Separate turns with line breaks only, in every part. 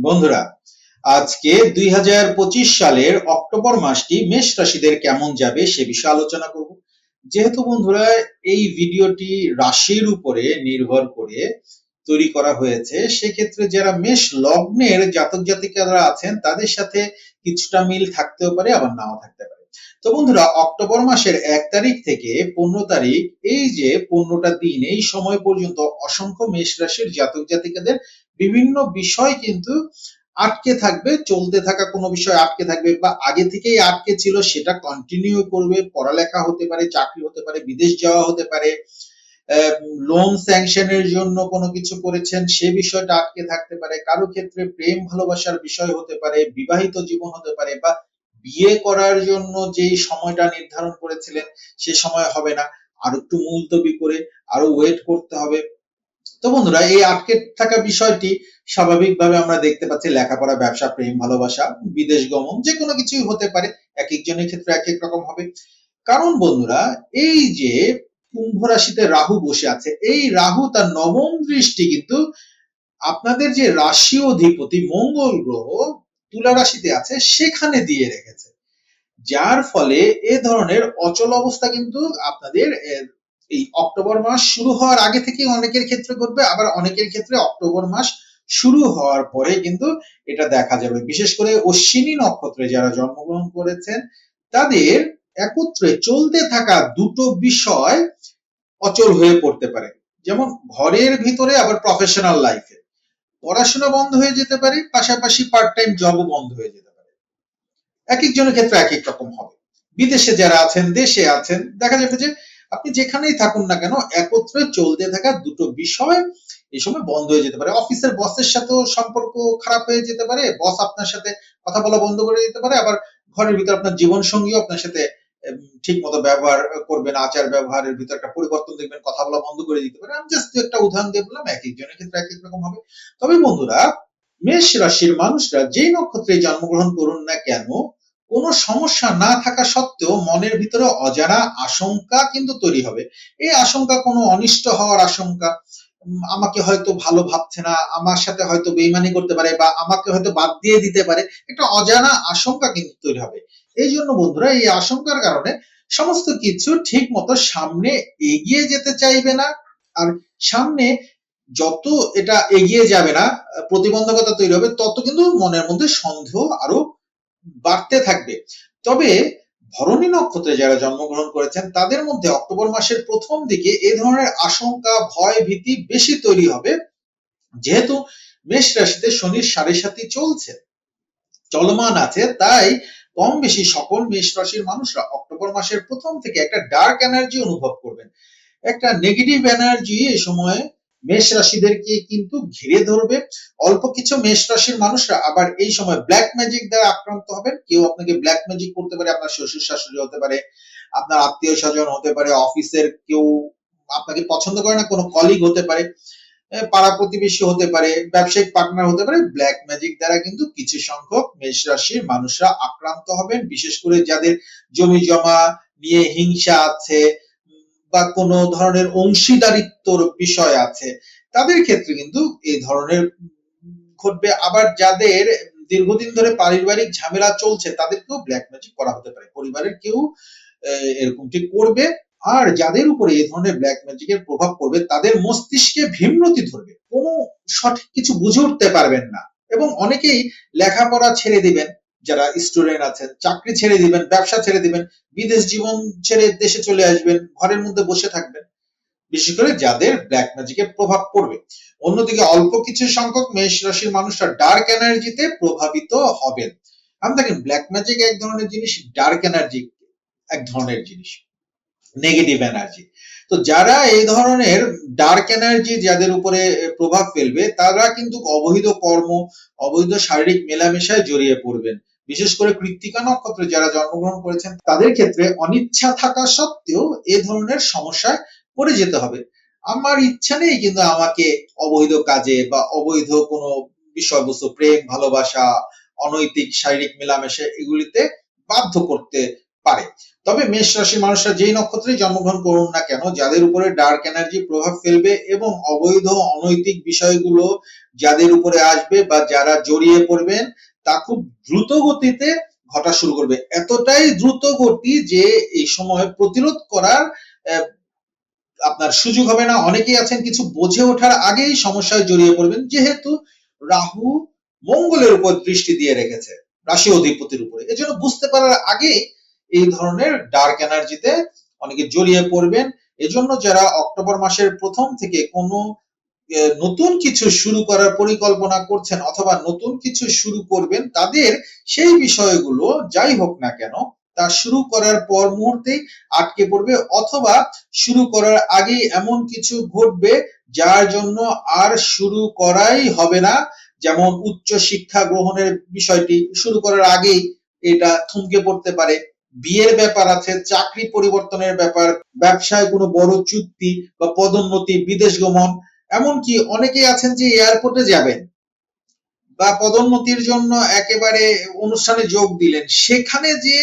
বন্ধুরা, আজকে দুই হাজার পঁচিশ সালের অক্টোবর মাসটি মেষ রাশিদের কেমন যাবে সে বিষয়ে আলোচনা করব। যেহেতু বন্ধুরা, এই ভিডিওটি রাশির উপরে নির্ভর করে তৈরি করা হয়েছে, সেক্ষেত্রে যারা মেষ লগ্নের জাতক জাতিকারা আছেন, তাদের সাথে কিছুটা মিল থাকতেও পারে, আবার নাও থাকতে পারে। তো বন্ধুরা, অক্টোবর মাসের এক তারিখ থেকে পনেরো তারিখ, এই যে পনেরোটা দিন, এই সময় পর্যন্ত অসংখ্য মেষ রাশির জাতক জাতিকাদের বিভিন্ন বিষয় কিন্তু আটকে থাকবে, চলতে থাকা কোনো বিষয় আটকে থাকবে বা আগে থেকেই আটকে ছিল সেটা কন্টিনিউ করবে, পড়ালেখা হতে পারে, চাকরি হতে পারে, বিদেশ যাওয়া হতে পারে লোন স্যাংশনের জন্য কোনো কিছু করেছেন, সে বিষয়টা আটকে থাকতে পারে, কারও ক্ষেত্রে প্রেম ভালোবাসার বিষয় হতে পারে, বিবাহিত জীবন হতে পারে বা বিয়ে করার জন্য যেই সময়টা নির্ধারণ করেছিলেন সে সময় হবে না। আর একটু মুলতবি করে, আরও ওয়েট করতে হবে। তো বন্ধুরা, এই আটকে থাকা বিষয়টি স্বাভাবিকভাবে আমরা দেখতে পাচ্ছি, লেখাপড়া, ব্যবসা, প্রেম, ভালোবাসা, বিদেশ গমন, যে কোনো কিছুই হতে পারে, এক একজনের ক্ষেত্রে এক এক রকম হবে। কারণ বন্ধুরা, এই যে কুম্ভ রাশিতে রাহু বসে আছে, এই রাহু তার নবম দৃষ্টি কিন্তু আপনাদের যে রাশি অধিপতি মঙ্গল গ্রহ তুলা রাশিতে আছে, সেখানে দিয়ে রেখেছে। যার ফলে এ ধরনের অচল অবস্থা কিন্তু আপনাদের এই অক্টোবর মাস শুরু হওয়ার আগে থেকে অনেকের ক্ষেত্রে ঘটবে, আবার অনেকের ক্ষেত্রে অক্টোবর মাস শুরু হওয়ার পরে কিন্তু এটা দেখা যাবে। বিশেষ করে অশ্বিনী নক্ষত্রে যারা জন্মগ্রহণ করেছেন, তাদের একত্রে চলতে থাকা দুটো বিষয় অচল হয়ে পড়তে পারে। যেমন ঘরের ভিতরে, আবার প্রফেশনাল লাইফে পড়াশোনা বন্ধ হয়ে যেতে পারে, পাশাপাশি পার্ট টাইম জবও বন্ধ হয়ে যেতে পারে। এক একজনের ক্ষেত্রে এক এক রকম হবে। বিদেশে যারা আছেন, দেশে আছেন, দেখা যাবে যে আপনি যেখানেই থাকুন না কেন, একত্রে চলতে থাকা দুটো বিষয় এই সময় বন্ধ হয়ে যেতে পারে। অফিসের বসের সাথেও সম্পর্ক খারাপ হয়ে যেতে পারে, বস আপনার সাথে কথা বলা বন্ধ করে দিতে পারে, আবার ঘরের ভিতরে আপনার জীবন সঙ্গীও আপনার সাথে ঠিক মতো ব্যবহার করবেন, আচার ব্যবহারের ভিতরে একটা পরিবর্তন দেখবেন, কথা বলা বন্ধ করে দিতে পারে। আমি জাস্ট একটা উদাহরণ দিয়ে বললাম, এক একজনের ক্ষেত্রে এক এক রকম হবে। তবে বন্ধুরা, মেষ রাশির মানুষরা যেই নক্ষত্রে জন্মগ্রহণ করুন না কেন কোনো সমস্যা না থাকা সত্ত্বেও মনের ভিতরে অজানা আশঙ্কা কিন্তু তৈরি হবে। এই আশঙ্কা কোনো অনিষ্ট হওয়ার আশঙ্কা আমাকে হয়তো ভালো ভাবছে না, আমার সাথে হয়তো বেইমানি করতে পারে বা আমাকে হয়তো বাদ দিয়ে দিতে পারে, একটা অজানা আশঙ্কা কিন্তু তৈরি হবে। এই জন্য বন্ধুরা, এই আশঙ্কার কারণে সমস্ত কিছু ঠিক মতো সামনে এগিয়ে যেতে চাইবে না। আর সামনে যত এটা এগিয়ে যাবে না, প্রতিবন্ধকতা তৈরি হবে, তত কিন্তু মনের মধ্যে সন্দেহ আরও বাড়তে থাকবে। তবে ভরণী নক্ষত্রে যারা জন্মগ্রহণ করেছেন, তাদের মধ্যে অক্টোবর মাসের প্রথম দিকে এ ধরনের আশঙ্কা, ভয় ভীতি বেশি তৈরি হবে। যেহেতু মেষ রাশিতে শনির সাড়ে সাথী চলছে। চলমান আছে, তাই কম বেশি সকল মেষ রাশির মানুষরা অক্টোবর মাসের প্রথম থেকে একটা ডার্ক এনার্জি অনুভব করবেন। একটা নেগেটিভ এনার্জি এ সময় মেষ রাশিদেরকে কিন্তু ঘিরে ধরবে। অল্প কিছু মেষ রাশির মানুষরা আবার এই সময় ব্ল্যাক ম্যাজিক দ্বারা আক্রান্ত হবেন। কেউ আপনাকে ব্ল্যাক ম্যাজিক করতে পারে, আপনার শ্বশুর শাশুড়ি হতে পারে, আপনার আত্মীয় স্বজন হতে পারে, অফিসের কেউ আপনাকে পছন্দ করে না, কোনো কলিগ হতে পারে পাড়া প্রতিবেশী হতে পারে, ব্যবসায়িক পার্টনার হতে পারে ব্ল্যাক ম্যাজিক দ্বারা কিন্তু কিছু সংখ্যক মেষ রাশির মানুষরা আক্রান্ত হবেন। বিশেষ করে যাদের জমি জমা নিয়ে হিংসা আছে বা কোনো ধরনের অংশীদারিত্বর বিষয় আছে, তাদের ক্ষেত্রে কিন্তু এই ধরনের ঘটবে। আবার যাদের দীর্ঘদিন ধরে পারিবারিক ঝামেলা চলছে, তাদেরকেও ব্ল্যাক ম্যাজিক করা হতে পারে। পরিবারের কেউ এরকমটি করবে। আর যাদের উপরে এই ধরনের ব্ল্যাক ম্যাজিকের প্রভাব পড়বে, তাদের মস্তিষ্কে ভিন্নতি ধরবে। কোনো সঠিক কিছু বুঝে উঠতে পারবেন না। এবং অনেকেই লেখাপড়া ছেড়ে দিবেন। যারা স্টুডেন্ট আছেন, চাকরি ছেড়ে দিবেন, ব্যবসা ছেড়ে দিবেন, বিদেশ জীবন ছেড়ে দেশে চলে আসবেন, ঘরের মধ্যে বসে থাকবেন, বিশেষ করে যাদের ব্ল্যাক ম্যাজিকের প্রভাব পড়বে। অন্যদিকে অল্প কিছু সংখ্যক মেষ রাশির মানুষরা ডার্ক এনার্জিতে প্রভাবিত হবেন। আমি দেখেন ব্ল্যাক ম্যাজিক এক ধরনের জিনিস ডার্ক এনার্জি এক ধরনের জিনিস নেগেটিভ এনার্জি তো যারা এই ধরনের ডার্ক এনার্জি যাদের উপরে প্রভাব ফেলবে, তারা কিন্তু অবৈধ কর্ম, অবৈধ শারীরিক মেলামেশায় জড়িয়ে পড়বেন। বিশেষ করে কৃত্তিকা নক্ষত্রে যারা জন্মগ্রহণ করেছেন, তাদের ক্ষেত্রে অনিচ্ছা থাকা সত্ত্বেও এ ধরনের সমস্যায় পড়ে যেতে হবে। আমার ইচ্ছা নেই কিন্তু আমাকে অবৈধ কাজে বা অবৈধ কোনো বিষয়বস্তু, প্রেম, ভালোবাসা, অনৈতিক, শারীরিক মেলামেশা এগুলিতে বাধ্য করতে পারে। তবে মেষ রাশির মানুষরা যেই নক্ষত্রে জন্মগ্রহণ করুন না কেন, যাদের উপরে ডার্ক এনার্জি প্রভাব ফেলবে এবং অবৈধ, অনৈতিক বিষয়গুলো যাদের উপরে আসবে বা যারা জড়িয়ে পড়বেন তা খুব দ্রুত গতিতে ঘটা শুরু করবে। এতটাই দ্রুত গতি যে এই সময় প্রতিরোধ করার আপনার সুযোগ হবে না। অনেকেই আছেন কিছু বোঝে ওঠার আগেই সমস্যায় জড়িয়ে পড়বেন, যেহেতু রাহু মঙ্গলের উপর দৃষ্টি দিয়ে রেখেছে, রাশি অধিপতির উপরে। এজন্য বুঝতে পারার আগে এই ধরনের ডার্ক এনার্জিতে অনেকে জড়িয়ে পড়বেন। এজন্য যারা অক্টোবর মাসের প্রথম থেকে কোনো নতুন কিছু শুরু করার পরিকল্পনা করছেন অথবা নতুন কিছু শুরু করবেন, তাদের সেই বিষয়গুলো যাই হোক না কেন, তা শুরু করার পর মুহূর্তেই আটকে পড়বে অথবা শুরু করার আগেই এমন কিছু ঘটবে যার জন্য আর শুরু করাই হবে না। যেমন উচ্চ শিক্ষা গ্রহণের বিষয়টি শুরু করার আগেই এটা থমকে পড়তে পারে। বিয়ের ব্যাপার আছে, চাকরি পরিবর্তনের ব্যাপার, ব্যবসায় কোনো বড় চুক্তি বা পদোন্নতি, বিদেশ গমন এমনকি অনেকেই আছেন যে এয়ারপোর্টে যাবেন বা পদোন্নতির জন্য একেবারে অনুষ্ঠানে যোগ দিলেন, সেখানে যে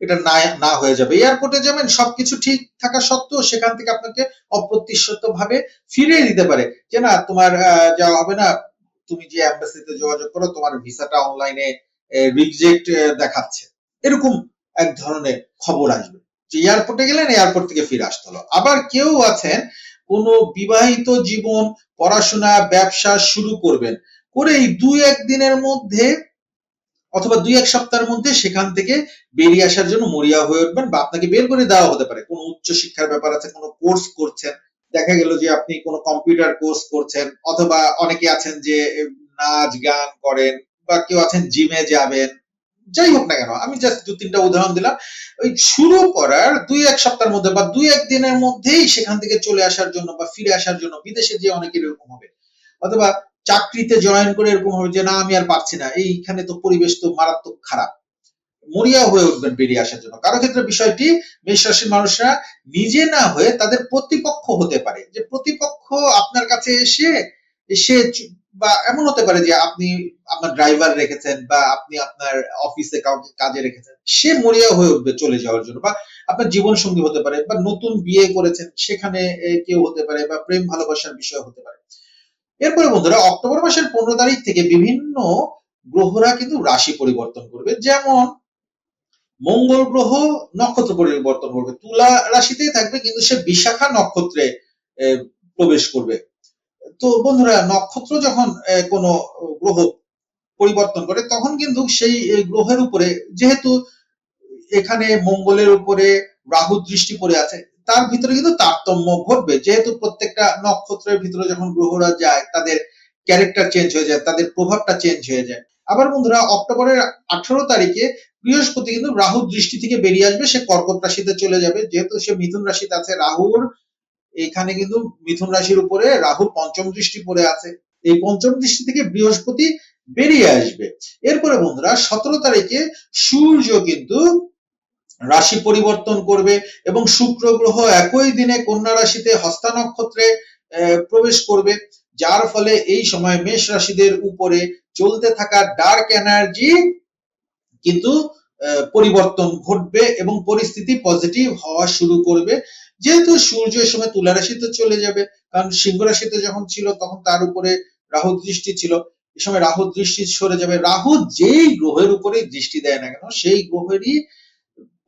এটা না না হয়ে যাবে। এয়ারপোর্টে যাবেন, সবকিছু ঠিক থাকা সত্ত্বেও সেখান থেকে আপনাকে অপ্রত্যাশিত ভাবে ফিরিয়ে দিতে পারে যে না, তোমার যাওয়া হবে না, তুমি যে অ্যাম্বাসিতে যোগাযোগ করো, তোমার ভিসাটা অনলাইনে রিজেক্ট দেখাচ্ছে। এরকম এক ধরনের খবর আসবে যে এয়ারপোর্টে গেলেন, এয়ারপোর্ট থেকে ফিরে আসতে হলো। আবার কেউ আছেন কোনো বিবাহিত জীবন, পড়াশোনা, ব্যবসা শুরু করবেন। করে এই দুই এক দিনের মধ্যে অথবা দুই এক সপ্তাহের মধ্যে সেখান থেকে বেরিয়ে আসার জন্য মরিয়া হয়ে উঠবেন বা আপনাকে বের করে দেওয়া হতে পারে। কোনো উচ্চ শিক্ষার ব্যাপার আছে, কোনো কোর্স করছেন, দেখা গেল যে আপনি কোনো কম্পিউটার কোর্স করছেন অথবা অনেকে আছেন যে নাচ, গান করেন বা কেউ আছেন জিমে যাবেন যাই হোক না কেন, আমি জাস্ট দু তিনটা উদাহরণ দিলাম। ওই শুরু করার দুই এক সপ্তাহের মধ্যে বা দুই এক দিনের মধ্যেই সেখান থেকে চলে আসার জন্য বা ফিরে আসার জন্য বিদেশে যে অনেকের এরকম হবে। অথবা চাকরিতে জয়েন করে এরকম হবে যে, না, আমি আর পারছি না। এইখানে তো পরিবেশ তো মারাত্মক খারাপ। মরিয়া হয়ে উঠবেন বেরিয়ে আসার জন্য। কারও ক্ষেত্রে বিষয়টি মেষ রাশির মানুষরা নিজে না হয়ে তাদের প্রতিপক্ষ হতে পারে। যে প্রতিপক্ষ আপনার কাছে এসে এসে চু- বা এমন হতে পারে যে আপনি আপনার ড্রাইভার রেখেছেন বা আপনি আপনার অফিসে কাউকে কাজে রেখেছেন, সে মরিয়া হয়ে উঠবে চলে যাওয়ার জন্য। বা আপনার জীবন সঙ্গী হতে পারে বা নতুন বিয়ে করেছেন, সেখানে কেউ হতে পারে বা প্রেম ভালোবাসার বিষয় হতে পারে। এরপরে বন্ধুরা, অক্টোবর মাসের পনেরো তারিখ থেকে বিভিন্ন গ্রহরা কিন্তু রাশি পরিবর্তন করবে। যেমন মঙ্গল গ্রহ নক্ষত্র পরিবর্তন করবে। তুলা রাশিতেই থাকবে, কিন্তু সে বিশাখা নক্ষত্রে প্রবেশ করবে। তো বন্ধুরা, নক্ষত্র যখন কোনো গ্রহ পরিবর্তন করে, তখন কিন্তু সেই গ্রহের উপরে, যেহেতু এখানে মঙ্গলের উপরে রাহু দৃষ্টি পড়ে আছে, তার ভিতরে কিন্তু তারতম্য ঘটবে। যেহেতু প্রত্যেকটা নক্ষত্রের ভিতরে যখন গ্রহরা যায়, তাদের ক্যারেক্টার চেঞ্জ হয়ে যায়, তাদের প্রভাবটা চেঞ্জ হয়ে যায়। আবার বন্ধুরা, অক্টোবরের আঠারো তারিখে বৃহস্পতি কিন্তু রাহু দৃষ্টি থেকে বেরিয়ে আসবে, সে কর্কট রাশিতে চলে যাবে। যেহেতু সে মিথুন রাশিতে আছে, রাহুর এখানে কিন্তু মিথুন রাশির উপরে রাহুর পঞ্চম দৃষ্টি পড়ে আছে। এই পঞ্চম দৃষ্টি থেকে বৃহস্পতি বেরিয়ে আসবে। এরপরে বন্ধুরা, সতেরো তারিখে সূর্য কিন্তু রাশি পরিবর্তন করবে এবং শুক্র গ্রহ একই দিনে কন্যা রাশিতে হস্তা নক্ষত্রে প্রবেশ করবে। যার ফলে এই সময় মেষ রাশিদের উপরে চলতে থাকা ডার্ক এনার্জি কিন্তু পরিবর্তন ঘটবে এবং পরিস্থিতি পজিটিভ হওয়া শুরু করবে। যেহেতু সূর্য এই সময় তুলা রাশিতে চলে যাবে, কারণ সিংহ রাশিতে যখন ছিল তখন তার উপরে রাহু দৃষ্টি ছিল। এই সময় রাহু দৃষ্টি সরে যাবে। রাহু যেই গ্রহের উপরে দৃষ্টি দেয় না কেন, সেই গ্রহেরই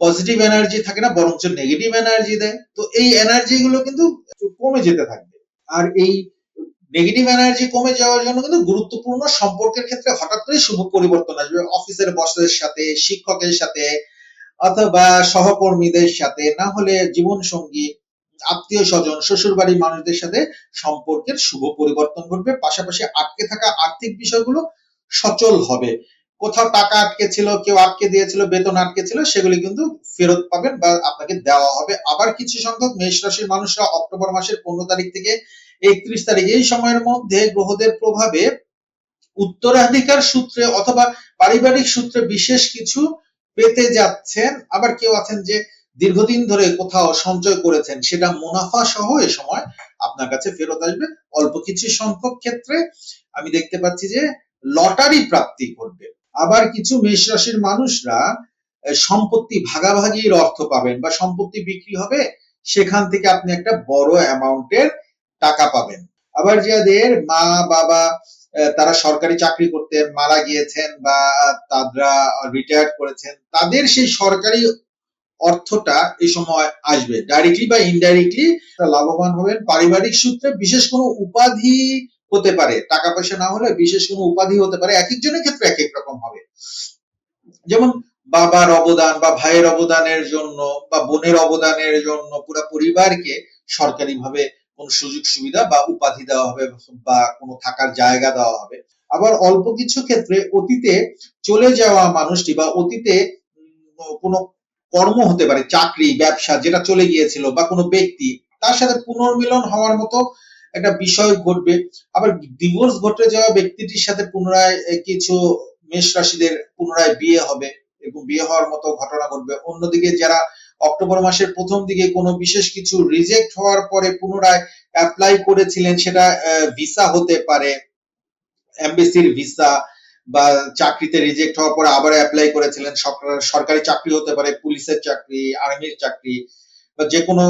পজিটিভ এনার্জি থাকে না, বরঞ্চ নেগেটিভ এনার্জি দেয়। তো এই এনার্জি গুলো কিন্তু কমে যেতে থাকবে। আর এই নেগেটিভ এনার্জি কমে যাওয়ার জন্য কিন্তু গুরুত্বপূর্ণ সম্পর্কের ক্ষেত্রে হঠাৎ করে শুভ পরিবর্তন আসবে। অফিসের বসের সাথে, শিক্ষকের সাথে অথবা সহকর্মীদের সাথে, না হলে জীবন সঙ্গী আত্মীয় স্বজন শ্বশুর বাড়ির মানুষদের সাথে সম্পর্কের শুভ পরিবর্তন ঘটবে। পাশাপাশি আটকে থাকা আর্থিক বিষয়গুলো সচল হবে। কোথাও টাকা আটকে ছিল, কেউ আটকে দিয়েছিল, বেতন আটকে ছিল, সেগুলি কিন্তু ফেরত পাবেন বা আপনাকে দেওয়া হবে। আবার কিছু সংখ্যক মেষ রাশির মানুষরা অক্টোবর মাসের পনেরো তারিখ থেকে একত্রিশ তারিখ এই সময়ের মধ্যে গ্রহদের প্রভাবে উত্তরাধিকার সূত্রে অথবা পারিবারিক সূত্রে বিশেষ কিছু পেতে যাচ্ছেন। আবার কেউ আছেন যে দীর্ঘদিন ধরে কোথাও সঞ্চয় করেছেন, সেটা মুনাফা সহ এ সময় আপনার কাছে ফেরত আসবে। অল্প কিছু সংখ্যক ক্ষেত্রে আমি দেখতে পাচ্ছি যে লটারি প্রাপ্তি ঘটবে। আবার কিছু মেষ রাশির মানুষরা সম্পত্তি ভাগাভাগির অর্থ পাবেন বা সম্পত্তি বিক্রি হবে, সেখান থেকে আপনি একটা বড় অ্যামাউন্টের টাকা পাবেন। আবার যাদের মা, বাবা তারা সরকারি চাকরি করতেন, মারা গিয়েছেন বা তারা রিটায়ার করেছেন, তাদের সেই সরকারি অর্থটা এই সময় আসবে। ডাইরেক্টলি বা ইনডাইরেক্টলি লাভবান হবেন। পারিবারিক সূত্রে বিশেষ কোনো উপাধি হতে পারে, টাকা পয়সা না হলে বিশেষ কোনো উপাধি হতে পারে, এক একজনের ক্ষেত্রে এক এক রকম হবে। যেমন বাবার অবদান বা ভাইয়ের অবদানের জন্য বা বোনের অবদানের জন্য পুরো পরিবারকে সরকারিভাবে কোনো সুযোগ সুবিধা বা উপাধি দেওয়া হবে বা কোনো থাকার জায়গা দেওয়া হবে। আবার অল্প কিছু ক্ষেত্রে অতীতে চলে যাওয়া মানুষটি বা অতীতে কোনো কর্ম হতে পারে, চাকরি, ব্যবসা যেটা চলে গিয়েছিল বা কোনো ব্যক্তি, তার সাথে পুনর্মিলন হওয়ার মতো একটা বিষয় ঘটবে। আবার ডিভোর্স ঘটে যাওয়া ব্যক্তিটির সাথে পুনরায় কিছু মেষ রাশিদের পুনরায় বিয়ে হবে এবং বিয়ে হওয়ার মতো ঘটনা ঘটবে। অন্যদিকে যারা অক্টোবর মাসের প্রথম দিকে কোনো বিশেষ কিছু রিজেক্ট হওয়ার পরে পুনরায় অ্যাপ্লাই করেছিলেন, সেটা ভিসা হতে পারে এমবিসির ভিসা বা চাকরিতে রিজেক্ট হওয়ার পরে আবার অ্যাপ্লাই করেছিলেন সরকারি চাকরি হতে পারে, পুলিশের চাকরি, আর্মির চাকরি বা যে কোনো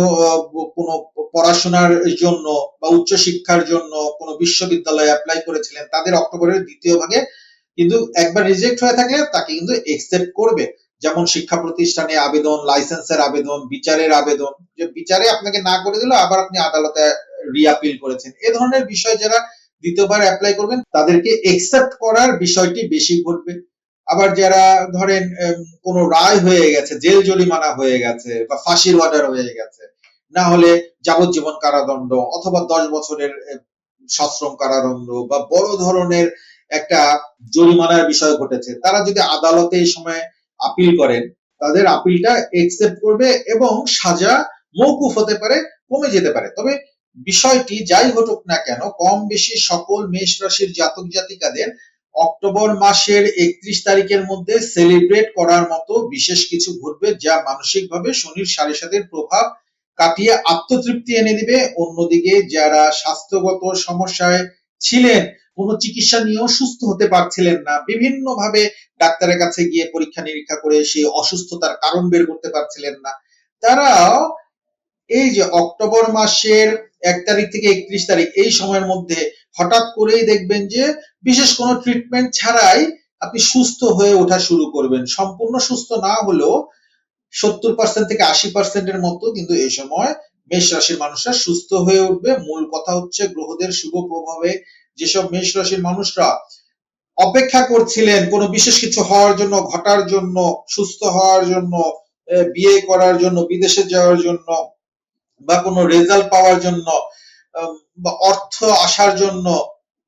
কোনো পড়াশোনার জন্য বা উচ্চশিক্ষার জন্য কোনো বিশ্ববিদ্যালয়ে অ্যাপ্লাই করেছিলেন, তাদের অক্টোবরের দ্বিতীয় ভাগে কিন্তু একবার রিজেক্ট হয়ে থাকলে তাকে কিন্তু একসেপ্ট করবে। যেমন শিক্ষা প্রতিষ্ঠানে আবেদন, লাইসেন্সের আবেদন, বিচারের আবেদন, যে বিচারে আপনাকে না করে দিল আবার আপনি আদালতে রিআপিল করেছেন। এ ধরনের বিষয় যারা দ্বিতীয়বার অ্যাপ্লাই করবেন, তাদেরকে একসেপ্ট করার বিষয়টি বেশি ঘটবে। আবার যারা ধরেন কোনো রায় হয়ে গেছে, জেল জরিমানা হয়ে গেছে বা ফাঁসির অর্ডার হয়ে গেছে, না হলে যাবজ্জীবন কারাদণ্ড অথবা দশ বছরের সশ্রম কারাদণ্ড বা বড় ধরনের একটা জরিমানার বিষয় ঘটেছে, তারা যদি আদালতে এই সময় আপিল করেন, তাদের আপিলটা একসেপ্ট করবে এবং সাজা মৌকুফ হতে পারে, কমে যেতে পারে। তবে বিষয়টি যাই ঘটুক না কেন কম বেশি সকল মেষ রাশির জাতক জাতিকাদের অক্টোবর মাসের একত্রিশ তারিখের মধ্যে সেলিব্রেট করার মতো বিশেষ কিছু ঘটবে যা মানসিকভাবে শনির সাড়ে সাতের প্রভাব কাটিয়ে আত্মতৃপ্তি এনে দিবে। অন্যদিকে যারা স্বাস্থ্যগত সমস্যায় ছিলেন কোনো চিকিৎসা নিয়েও সুস্থ হতে পারছিলেন না। বিভিন্ন ভাবে ডাক্তারের কাছে গিয়ে পরীক্ষা নিরীক্ষা করে সেই অসুস্থতার কারণ বের করতে পারছিলেন না। তারাও এই যে অক্টোবর মাসের এক তারিখ থেকে একত্রিশ তারিখ এই সময়ের মধ্যে হঠাৎ করেই দেখবেন যে বিশেষ কোনো ট্রিটমেন্ট ছাড়াই আপনি সুস্থ হয়ে ওঠা শুরু করবেন। সম্পূর্ণ সুস্থ না হলেও সত্তর পার্সেন্ট থেকে আশি পার্সেন্টের মতো কিন্তু এই সময় মেষ রাশির মানুষরা সুস্থ হয়ে উঠবে। মূল কথা হচ্ছে গ্রহদের শুভ প্রভাবে যেসব মেষ রাশির মানুষরা অপেক্ষা করছিলেন কোনো বিশেষ কিছু হওয়ার জন্য, ঘটার জন্য, সুস্থ হওয়ার জন্য বিয়ে করার জন্য, বিদেশে যাওয়ার জন্য, বা কোনো রেজাল্ট পাওয়ার জন্য বা অর্থ আসার জন্য,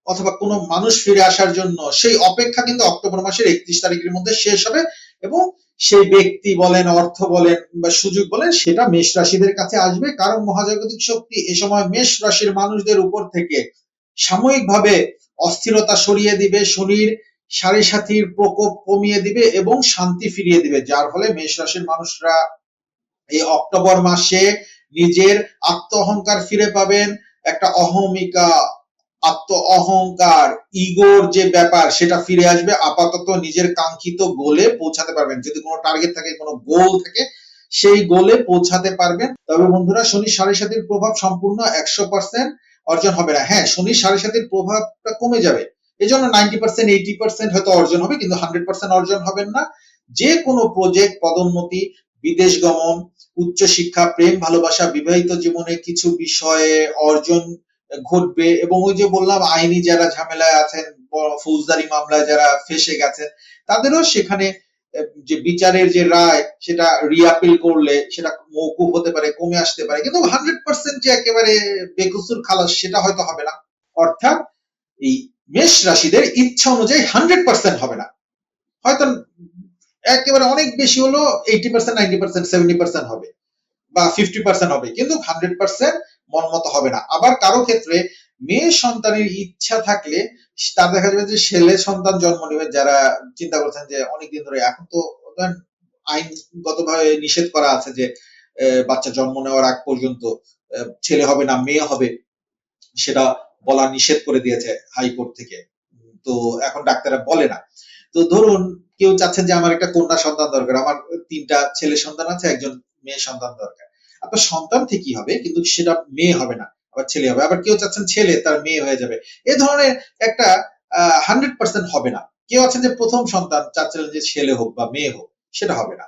অথবা কোনো মানুষ ফিরে আসার জন্য, সেই অপেক্ষা কিন্তু অক্টোবর মাসের একত্রিশ তারিখের মধ্যে শেষ হবে এবং সেই ব্যক্তি বলেন, অর্থ বলেন, বা সুযোগ বলেন, সেটা মেষ রাশিদের কাছে আসবে। কারণ মহাজাগতিক শক্তি এ সময় মেষ রাশির মানুষদের উপর থেকে সাময়িকভাবে অস্থিরতা সরিয়ে দিবে শনির সাড়ে সাথীর প্রকোপ কমিয়ে দিবে এবং শান্তি ফিরিয়ে দিবে, যার ফলে মেষ রাশির মানুষরা এই অক্টোবর মাসে নিজের আত্ম অহংকার ফিরে পাবেন। একটা অহমিকা আত্ম অহংকার ইগোর যে ব্যাপার, সেটা ফিরে আসবে। আপাতত নিজের কাঙ্ক্ষিত গোলে পৌঁছাতে পারবেন। যদি কোনো টার্গেট থাকে, কোনো গোল থাকে, সেই গোলে পৌঁছাতে পারবেন। তবে বন্ধুরা, শনি সাড়ে সাতির প্রভাব সম্পূর্ণ একশো পার্সেন্ট অর্জন হবে না। হ্যাঁ শনি সাড়ে সাতির প্রভাবটা কমে যাবে। এই জন্য নাইনটি পার্সেন্ট এইটি পার্সেন্ট হয়তো অর্জন হবে, কিন্তু হান্ড্রেড পার্সেন্ট অর্জন হবেন না। যে কোনো প্রজেক্ট পদোন্নতি, বিদেশ গমন, উচ্চ শিক্ষা, প্রেম, ভালোবাসা, বিবাহিত জীবনে কিছু বিষয়ে অর্জন ঘটবে এবং ওই যে বললাম, আইনি যারা ঝামেলায় আছেন ফৌজদারি মামলায় যারা ফেসে গেছেন, তাদেরও সেখানে যে বিচারের যে রায়, সেটা রিআপিল করলে সেটা মৌকুফ হতে পারে, কমে আসতে পারে। কিন্তু হান্ড্রেড পার্সেন্ট যে একেবারে বেকসুর খালাস, সেটা হয়তো হবে না। অর্থাৎ এই মেষ রাশিদের ইচ্ছা অনুযায়ী হান্ড্রেড পার্সেন্ট হবে না। হয়তো একেবারে অনেক বেশি হলো eighty percent ninety percent seventy percent হবে বা ফিফটি পার্সেন্ট হবে। কিন্তু হান্ড্রেড পার্সেন্ট মন মতো হবে না। আবার কারও ক্ষেত্রে মেয়ে সন্তানের ইচ্ছা থাকলে তার দেখা যাবে যে ছেলে সন্তান জন্ম নেবে যারা চিন্তা করছেন যে অনেকদিন ধরে। এখন তো ধরেন আইনগতভাবে নিষেধ করা আছে যে বাচ্চা জন্ম নেওয়ার আগ পর্যন্ত ছেলে হবে না, মেয়ে হবে, সেটা বলা নিষেধ করে দিয়েছে হাইকোর্ট থেকে। তো এখন ডাক্তাররা বলে না। তো ধরুন কেউ চাচ্ছেন যে আমার একটা কন্যা সন্তান দরকার, আমার তিনটা ছেলে সন্তান আছে, একজন মেয়ে সন্তান দরকার। আপনার সন্তান ঠিকই হবে, কিন্তু সেটা মেয়ে হবে না। আবার ছেলে হবে। আবার কেউ চাচ্ছেন ছেলে, তার মেয়ে হয়ে যাবে। এ ধরনের একটা হান্ড্রেড পার্সেন্ট হবে না। কেউ আছেন যে প্রথম সন্তান, চাচ্ছিলেন যে ছেলে হোক বা মেয়ে হোক, সেটা হবে না।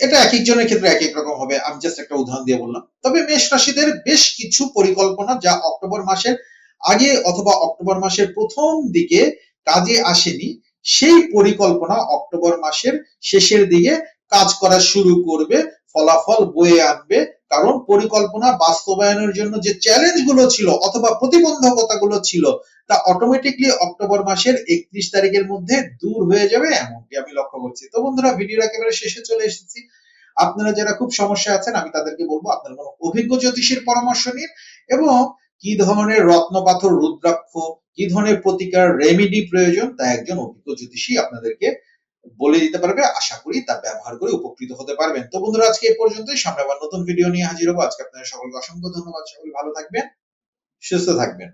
এটা এক একজনের ক্ষেত্রে এক এক রকম হবে। আমি জাস্ট একটা উদাহরণ দিয়ে বললাম। তবে মেষ রাশিদের বেশ কিছু পরিকল্পনা যা অক্টোবর মাসের আগে অথবা অক্টোবর মাসের প্রথম দিকে কাজে আসেনি, সেই পরিকল্পনা অক্টোবর মাসের শেষের দিকে কাজ করা শুরু করবে। ফলাফল বয়ে আনবে। কারণ পরিকল্পনা বাস্তবায়নের জন্য যে চ্যালেঞ্জগুলো ছিল অথবা প্রতিবন্ধকতা গুলো ছিল, তা অটোমেটিকলি অক্টোবর মাসের একত্রিশ তারিখের মধ্যে দূর হয়ে যাবে এমনটি আমি লক্ষ্য করছি। তো বন্ধুরা, ভিডিওর একেবারে শেষে চলে এসেছি। আপনারা যারা খুব সমস্যা আছেন, আমি তাদেরকে বলব আপনারা কোনো অভিজ্ঞ জ্যোতিষীর পরামর্শ নিন এবং কি ধরনের রত্ন, পাথর, রুদ্রাক্ষ, কি ধরনের প্রতিকার, রেমেডি প্রয়োজন, তা একজন অভিজ্ঞ জ্যোতিষী আপনাদেরকে বলে দিতে পারবে, আশা করি তা ব্যবহার করে উপকৃত হতে পারবেন। তো বন্ধুরা, আজকে এই পর্যন্তই। সামনে আবার নতুন ভিডিও নিয়ে হাজির হব। আজকে আপনাদের সকলকে অসংখ্য ধন্যবাদ। সকলে ভালো থাকবেন, সুস্থ থাকবেন।